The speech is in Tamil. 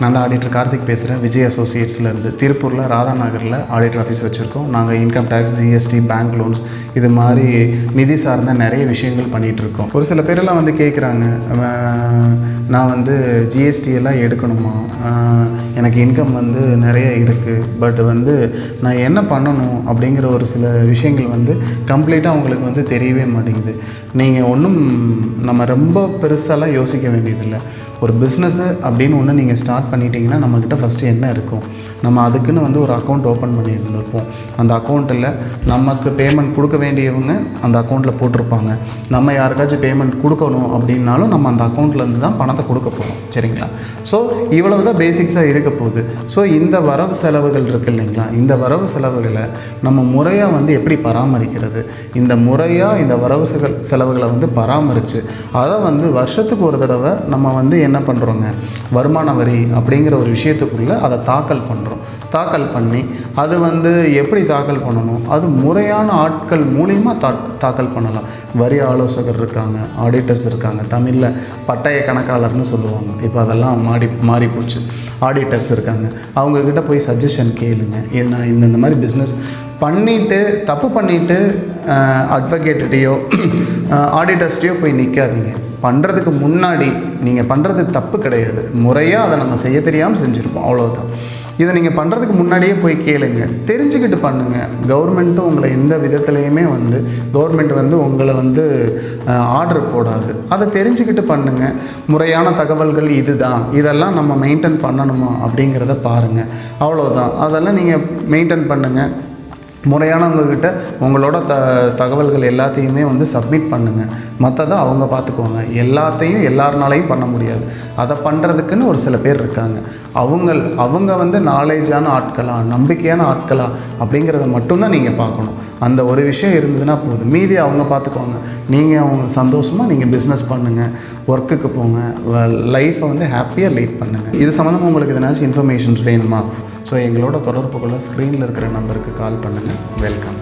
நான் தான் ஆடிட்டர் கார்த்திக் பேசுகிறேன் விஜய் அசோசியேட்ஸ்லேருந்து திருப்பூரில் ராதா நகரில் ஆடிட்டர் ஆஃபீஸ் வச்சுருக்கோம் நாங்கள் income tax GST bank loans இது மாதிரி நிதி சார்ந்த நிறைய விஷயங்கள் பண்ணிகிட்டு இருக்கோம். ஒரு சில பேரெல்லாம் வந்து கேட்குறாங்க நான் வந்து ஜிஎஸ்டி எல்லாம் எடுக்கணுமா? எனக்கு இன்கம் வந்து நிறைய இருக்குது பட் வந்து நான் என்ன பண்ணணும்? அப்படிங்கிற ஒரு சில விஷயங்கள் வந்து கம்ப்ளீட்டாக அவங்களுக்கு வந்து தெரியவே மாட்டேங்குது. நீங்கள் ஒன்றும் நம்ம ரொம்ப பெருசாலாம் யோசிக்க வேண்டியதில்லை. ஒரு பிஸ்னஸ்ஸு அப்படின்னு ஒன்று நீங்கள் ஸ்டார்ட் பண்ணிட்டீங்கன்னா நம்மக்கிட்ட ஃபஸ்ட்டு என்ன இருக்கும்? நம்ம அதுக்குன்னு வந்து ஒரு அக்கௌண்ட் ஓப்பன் பண்ணியிருந்திருப்போம். அந்த அக்கௌண்ட்டில் நமக்கு பேமெண்ட் கொடுக்க வேண்டியவங்க அந்த அக்கௌண்ட்டில் போட்டிருப்பாங்க. நம்ம யாருக்காச்சும் பேமெண்ட் கொடுக்கணும் அப்படின்னாலும் நம்ம அந்த அக்கௌண்ட்லேருந்து தான் பணத்தை கொடுக்க போகிறோம் சரிங்களா? ஸோ இவ்வளவு தான் பேசிக்ஸாக இருக்க போகுது. ஸோ இந்த வரவு செலவுகள் இருக்குது இல்லைங்களா? இந்த வரவு செலவுகளை நம்ம முறையாக வந்து எப்படி பராமரிக்கிறது? இந்த முறையாக இந்த வரவு செலவுகளை வந்து பராமரித்து அதை வந்து வருஷத்துக்கு ஒரு தடவை நம்ம வந்து என்ன பண்ணுறோங்க வருமான வரி அப்படிங்கிற ஒரு விஷயத்துக்குள்ளே அதை தாக்கல் பண்ணுறோம் தாக்கல் பண்ணி அது வந்து எப்படி தாக்கல் பண்ணணும்? அது முறையான ஆட்கள் மூலிமா தா தாக்கல் பண்ணலாம். வரி ஆலோசகர் இருக்காங்க ஆடிட்டர்ஸ் இருக்காங்க. தமிழில் பட்டய கணக்காளர்னு சொல்லுவாங்க. இப்போ அதெல்லாம் மாறி மாறி போச்சு ஆடிட்டர்ஸ் இருக்காங்க. அவங்கக்கிட்ட போய் சஜஷன் கேளுங்க. ஏன்னா இந்த இந்த மாதிரி பிஸ்னஸ் பண்ணிவிட்டு தப்பு பண்ணிவிட்டு அட்வொகேட்டுடையோ ஆடிட்டர்ஸ்டையோ போய் நிற்காதீங்க பண்ணுறதுக்கு முன்னாடி நீங்கள் பண்ணுறது தப்பு கிடையாது. முறையாக அதை நம்ம செய்ய தெரியாமல் செஞ்சுருப்போம். அவ்வளோதான் இதை நீங்கள் பண்ணுறதுக்கு முன்னாடியே போய் கேளுங்க. தெரிஞ்சுக்கிட்டு பண்ணுங்கள் கவர்மெண்ட்டும் உங்களை எந்த விதத்துலேயுமே வந்து கவர்மெண்ட் வந்து உங்களை வந்து ஆர்டர் போடாது. அதை தெரிஞ்சுக்கிட்டு பண்ணுங்கள் முறையான தகவல்கள் இதுதான். இதெல்லாம் நம்ம மெயின்டைன் பண்ணணுமா அப்படிங்கிறத பாருங்கள் அவ்வளோதான் அதெல்லாம் நீங்கள் மெயின்டைன் பண்ணுங்கள் முறையானவங்கக்கிட்ட உங்களோட த தகவல்கள் எல்லாத்தையுமே வந்து சப்மிட் பண்ணுங்கள் மற்றதை அவங்க பார்த்துக்குவாங்க எல்லாத்தையும் எல்லாருனாலையும் பண்ண முடியாது. அதை பண்ணுறதுக்குன்னு ஒரு சில பேர் இருக்காங்க. அவங்க அவங்க வந்து நாலேஜான ஆட்களா நம்பிக்கையான ஆட்களா அப்படிங்கிறத மட்டும்தான் நீங்கள் பார்க்கணும் அந்த ஒரு விஷயம் இருந்ததுன்னா போதும். மீதி அவங்க பார்த்துக்குவாங்க நீங்கள் அவங்க சந்தோஷமாக நீங்கள் பிஸ்னஸ் பண்ணுங்கள் ஒர்க்குக்கு போங்க. லைஃப்பை வந்து ஹாப்பியாக லீட் பண்ணுங்கள் இது சம்மந்தமாக உங்களுக்கு எதனாச்சும் இன்ஃபர்மேஷன்ஸ் வேணுமா? ஸோ எங்களோட தொடர்பு கொள்ள ஸ்க்ரீனில் இருக்கிற நம்பருக்கு கால் பண்ணுங்கள் வெல்கம்